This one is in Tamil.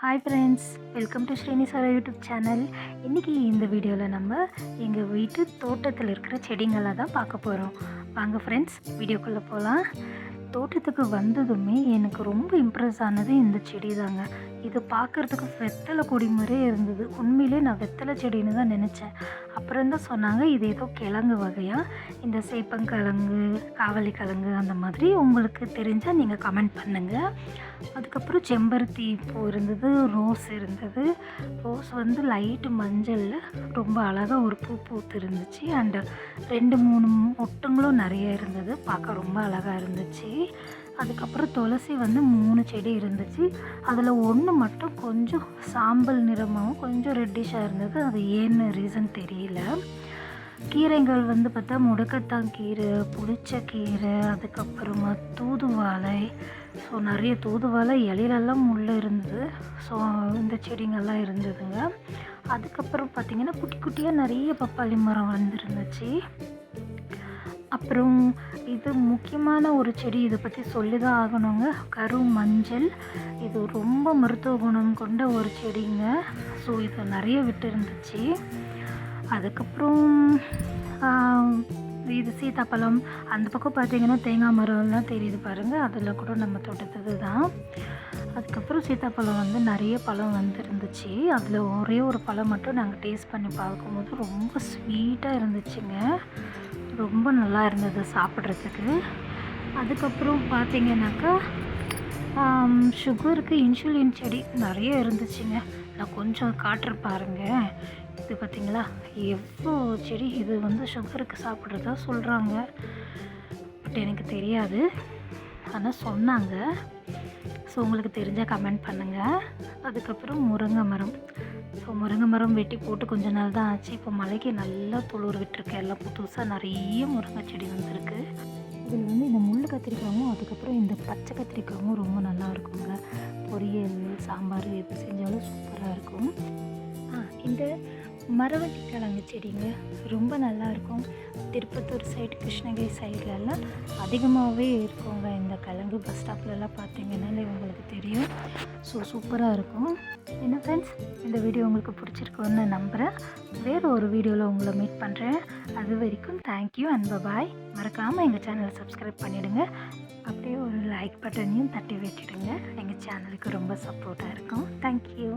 Hi friends welcome to Srinisara YouTube channel இன்றைக்கி இந்த வீடியோவில் நம்ம எங்கள் வீட்டு தோட்டத்தில் இருக்கிற செடிங்களை தான் பார்க்க போகிறோம் வாங்க ஃப்ரெண்ட்ஸ் வீடியோக்குள்ளே போகலாம் தோட்டத்துக்கு வந்ததுமே எனக்கு ரொம்ப இம்ப்ரெஸ் ஆனது இந்த செடி தாங்க. இது பார்க்குறதுக்கு வெத்தலை கொடி மாதிரியே இருந்தது. உண்மையிலே நான் வெத்தலை செடின்னு தான் நினச்சேன். அப்புறம் தான் சொன்னாங்க இது ஏதோ கிழங்கு வகையாக இந்த சேப்பங்கிழங்கு காவலி கிழங்கு அந்த மாதிரி உங்களுக்கு தெரிஞ்சால் நீங்கள் கமெண்ட் பண்ணுங்கள் அதுக்கப்புறம் செம்பருத்தி பூ இருந்தது ரோஸ் இருந்தது. ரோஸ் வந்து லைட்டு மஞ்சளில் ரொம்ப அழகாக ஒரு பூ பூத்து இருந்துச்சு அண்டு ரெண்டு மூணு மொட்டுங்களும் நிறைய இருந்தது. பார்க்க ரொம்ப அழகாக இருந்துச்சு. அதுக்கப்புறம் துளசி வந்து மூணு செடி இருந்துச்சு. அதில் ஒன்று மட்டும் கொஞ்சம் சாம்பல் நிறமாகவும் கொஞ்சம் ரெட்டிஷாக இருந்தது. அது ஏன்னு ரீசன் தெரியல. கீரைகள் வந்து பார்த்தா முடக்கத்தான் கீரை புளிச்ச கீரை அதுக்கப்புறமா தூதுவாழை ஸோ நிறைய தூதுவாழை இலையிலெல்லாம் முள் இருந்தது. ஸோ இந்த செடிங்கள்லாம் இருந்ததுங்க. அதுக்கப்புறம் பார்த்திங்கன்னா குட்டி குட்டியாக நிறைய பப்பாளி மரம் வந்துருந்துச்சு அப்புறம் இது முக்கியமான ஒரு செடி. இதை பற்றி சொல்லி தான் ஆகணுங்க. கரு மஞ்சள். இது ரொம்ப மருத்துவ குணம் கொண்ட ஒரு செடிங்க. ஸோ இது நிறைய விட்டு இருந்துச்சு அதுக்கப்புறம் இது சீத்தாப்பழம். அந்த பக்கம் பார்த்தீங்கன்னா தேங்காய் மரம்லாம் தெரியுது பாருங்கள் அதில் கூட நம்ம தோட்டத்தது தான். அதுக்கப்புறம் சீத்தாப்பழம் வந்து நிறைய பழம் வந்துருந்துச்சு. அதில் ஒரே ஒரு பழம் மட்டும் நாங்கள் டேஸ்ட் பண்ணி பார்க்கும்போது ரொம்ப ஸ்வீட்டாக இருந்துச்சுங்க. ரொம்ப நல்லா இருந்தது சாப்பிட்றதுக்கு. அதுக்கப்புறம் பார்த்தீங்கன்னாக்கா சுகருக்கு இன்சுலின் செடி நிறைய இருந்துச்சுங்க. நான் கொஞ்சம் காட்டுற பாருங்க. இது பார்த்தீங்களா? எவ்வளோ செடி இது வந்து சுகருக்கு சாப்பிட்றதா சொல்கிறாங்க பட் எனக்கு தெரியாது. ஆனால் சொன்னாங்க. ஸோ உங்களுக்கு தெரிஞ்சால் கமெண்ட் பண்ணுங்கள் அதுக்கப்புறம் முருங்கை மரம். ஸோ முருங்கை மரம் வெட்டி போட்டு கொஞ்ச நாள் தான் ஆச்சு. இப்போ மலைக்கு நல்லா துளிர் விட்டுருக்கு. எல்லாம் புதுசாக நிறைய முருங்கை செடி வந்திருக்கு. இதில் வந்து இந்த முள் கத்திரிக்காயும் அதுக்கப்புறம் இந்த பச்சை கத்திரிக்காயும் ரொம்ப நல்லா இருக்குங்க. பொரியல் சாம்பார் எது செஞ்சாலும் சூப்பராக இருக்கும். இந்த மரவள்ளி கிழங்கு செடிங்க ரொம்ப நல்லாயிருக்கும் திருப்பத்தூர் சைடு கிருஷ்ணகிரி சைட்லலாம் அதிகமாகவே இருக்குங்க. இந்த கலங்கு பஸ் ஸ்டாப்லலாம் பார்த்தீங்கன்னாலே உங்களுக்கு தெரியும். ஸோ சூப்பராக இருக்கும். என்ன ஃப்ரெண்ட்ஸ் இந்த வீடியோ உங்களுக்கு பிடிச்சிருக்குன்னு நம்புகிறேன் வேறு ஒரு வீடியோவில் உங்களை மீட் பண்ணுறேன் அது வரைக்கும் தேங்க்யூ அண்ட் பாய் மறக்காமல் எங்கள் சேனலை சப்ஸ்கிரைப் பண்ணிவிடுங்க அப்படியே ஒரு லைக் பட்டனையும் தட்டி வச்சுடுங்க. எங்கள் சேனலுக்கு ரொம்ப சப்போர்ட்டாக இருக்கும். தேங்க்யூ